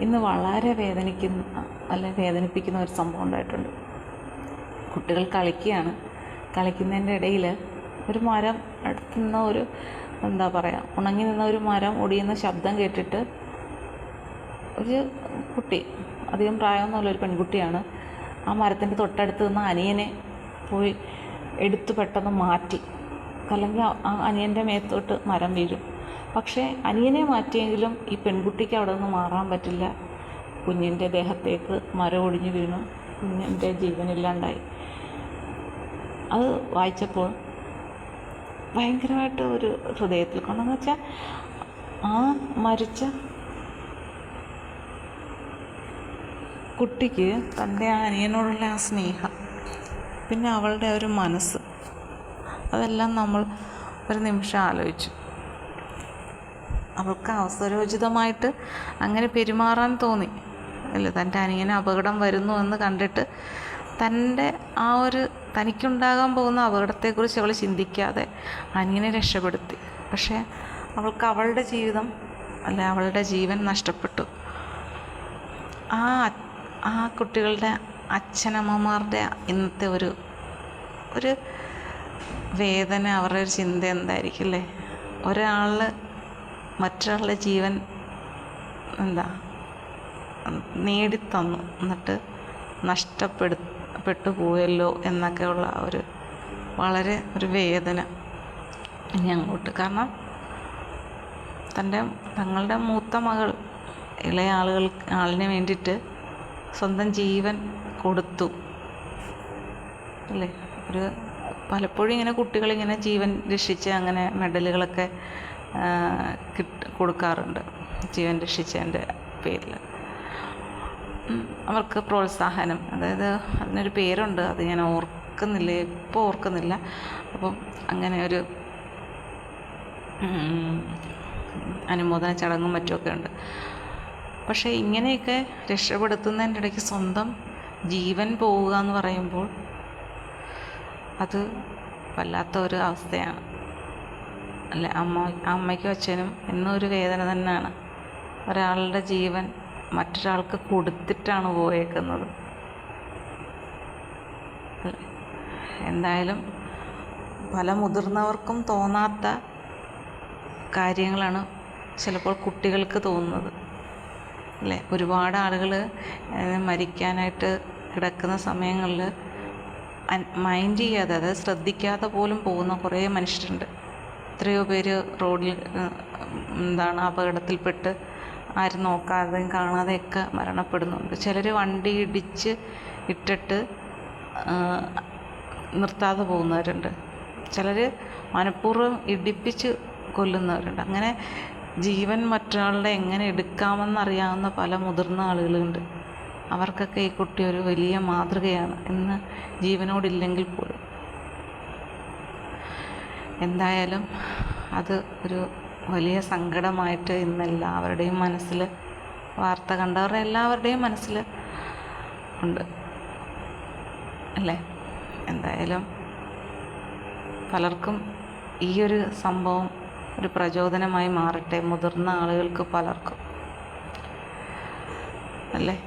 ഇന്ന് വളരെ വേദനിക്കുന്ന അല്ലെ വേദനിപ്പിക്കുന്ന ഒരു സംഭവം ഉണ്ടായിട്ടുണ്ട്. കുട്ടികൾ കളിക്കുകയാണ്. കളിക്കുന്നതിന്റെ ഇടയിൽ ഒരു മരം അടുത്ത് നിന്ന ഒരു എന്താ പറയുക ഉണങ്ങി നിന്ന ഒരു മരം ഒടിയുന്ന ശബ്ദം കേട്ടിട്ട് ഒരു കുട്ടി അധികം പ്രായമൊന്നുമില്ല ഒരു പെൺകുട്ടിയാണ് ആ മരത്തിന്റെ തൊട്ടടുത്ത് നിന്ന് അനിയനെ പോയി എടുത്തു പെട്ടെന്ന് മാറ്റി. അല്ലെങ്കിൽ ആ അനിയന്റെ മേത്തോട്ട് മരം വീഴും. പക്ഷേ അനിയനെ മാറ്റിയെങ്കിലും ഈ പെൺകുട്ടിക്ക് അവിടെ നിന്ന് മാറാൻ പറ്റില്ല. കുഞ്ഞിന്റെ ദേഹത്തേക്ക് മരം ഒടിഞ്ഞു വീണു. കുഞ്ഞിന്റെ ജീവനില്ലാണ്ടായി. അത് വായിച്ചപ്പോൾ ഭയങ്കരമായിട്ട് ഒരു ഹൃദയത്തിൽ കൊണ്ടെന്ന് വെച്ചാൽ ആ മരിച്ച കുട്ടിക്ക് തന്റെ അനിയനോടുള്ള ആ സ്നേഹം പിന്നെ അവളുടെ ഒരു മനസ്സ് അതെല്ലാം നമ്മൾ ഒരു നിമിഷം ആലോചിച്ചു. അവൾക്ക് അവസരോചിതമായിട്ട് അങ്ങനെ പെരുമാറാൻ തോന്നി. അല്ല? തന്റെ അനിയന് അപകടം വരുന്നു എന്ന് കണ്ടിട്ട് തന്റെ ആ ഒരു തനിക്കുണ്ടാകാൻ പോകുന്ന അപകടത്തെക്കുറിച്ച് അവൾ ചിന്തിക്കാതെ അനിയനെ രക്ഷപ്പെടുത്തി. പക്ഷേ അവൾക്ക് അവളുടെ ജീവിതം അല്ലെ അവളുടെ ജീവൻ നഷ്ടപ്പെട്ടു. ആ ആ കുട്ടികളുടെ അച്ഛനമ്മമാരുടെ ഇന്നത്തെ ഒരു ഒരു വേദന അവരുടെ ഒരു ചിന്ത എന്തായിരിക്കും അല്ലേ? ഒരാൾ മറ്റൊരാളുടെ ജീവൻ എന്താ നേടിത്തന്നു. എന്നിട്ട് നഷ്ടപ്പെടുപ്പെട്ടു പോയല്ലോ എന്നൊക്കെയുള്ള ഒരു വളരെ ഒരു വേദന ഇനി അങ്ങോട്ട്. കാരണം തന്റെ തങ്ങളുടെ മൂത്ത മകൾ ഇളയ ആളുകൾ ആളിന് വേണ്ടിയിട്ട് സ്വന്തം ജീവൻ കൊടുത്തു. അല്ലേ? ഒരു പലപ്പോഴും ഇങ്ങനെ കുട്ടികളിങ്ങനെ ജീവൻ രക്ഷിച്ച് അങ്ങനെ മെഡലുകളൊക്കെ കൊടുക്കാറുണ്ട് ജീവൻ രക്ഷിച്ചതിന്റെ പേരിൽ. അവർക്ക് പ്രോത്സാഹനം അതായത് അതിനൊരു പേരുണ്ട് അത് ഞാൻ ഓർക്കുന്നില്ല ഇപ്പോൾ ഓർക്കുന്നില്ല. അപ്പം അങ്ങനെ ഒരു അനുമോദന ചടങ്ങും മറ്റുമൊക്കെ ഉണ്ട്. പക്ഷേ ഇങ്ങനെയൊക്കെ രക്ഷപ്പെടുത്തുന്നതിന്റെ ഇടയ്ക്ക് സ്വന്തം ജീവൻ പോവുക എന്ന് പറയുമ്പോൾ അത് വല്ലാത്ത ഒരു അവസ്ഥയാണ്. അല്ലെ അമ്മ അമ്മയ്ക്കും അച്ഛനും എന്നും ഒരു വേദന തന്നെയാണ്. ഒരാളുടെ ജീവൻ മറ്റൊരാൾക്ക് കൊടുത്തിട്ടാണ് പോയേക്കുന്നത്. എന്തായാലും പല മുതിർന്നവർക്കും തോന്നാത്ത കാര്യങ്ങളാണ് ചിലപ്പോൾ കുട്ടികൾക്ക് തോന്നുന്നത്. അല്ലേ ഒരുപാട് ആളുകൾ മരിക്കാനായിട്ട് കിടക്കുന്ന സമയങ്ങളിൽ മൈൻഡ് ചെയ്യാതെ അതായത് ശ്രദ്ധിക്കാതെ പോലും പോകുന്ന കുറേ മനുഷ്യരുണ്ട്. എത്രയോ പേര് റോഡിൽ എന്താണ് അപകടത്തിൽപ്പെട്ട് ആരും നോക്കാതെയും കാണാതെയൊക്കെ മരണപ്പെടുന്നുണ്ട്. ചിലർ വണ്ടി ഇടിച്ച് ഇട്ടിട്ട് നിർത്താതെ പോകുന്നവരുണ്ട്. ചിലർ മനഃപൂർവം ഇടിപ്പിച്ച് കൊല്ലുന്നവരുണ്ട്. അങ്ങനെ ജീവൻ മറ്റൊരാളുടെ എങ്ങനെ എടുക്കാമെന്നറിയാവുന്ന പല മുതിർന്ന ആളുകളുണ്ട്. അവർക്കൊക്കെ ഈ കുട്ടി ഒരു വലിയ മാതൃകയാണ് ഇന്ന് ജീവനോടില്ലെങ്കിൽ പോലും. എന്തായാലും അത് ഒരു വലിയ സങ്കടമായിട്ട് ഇന്ന് എല്ലാവരുടെയും മനസ്സിൽ വാർത്ത കണ്ടവരുടെ എല്ലാവരുടെയും മനസ്സിൽ ഉണ്ട്. അല്ലേ? എന്തായാലും പലർക്കും ഈ ഒരു സംഭവം ഒരു പ്രചോദനമായി മാറട്ടെ. മുതിർന്ന ആളുകൾക്ക് പലർക്കും. അല്ലേ?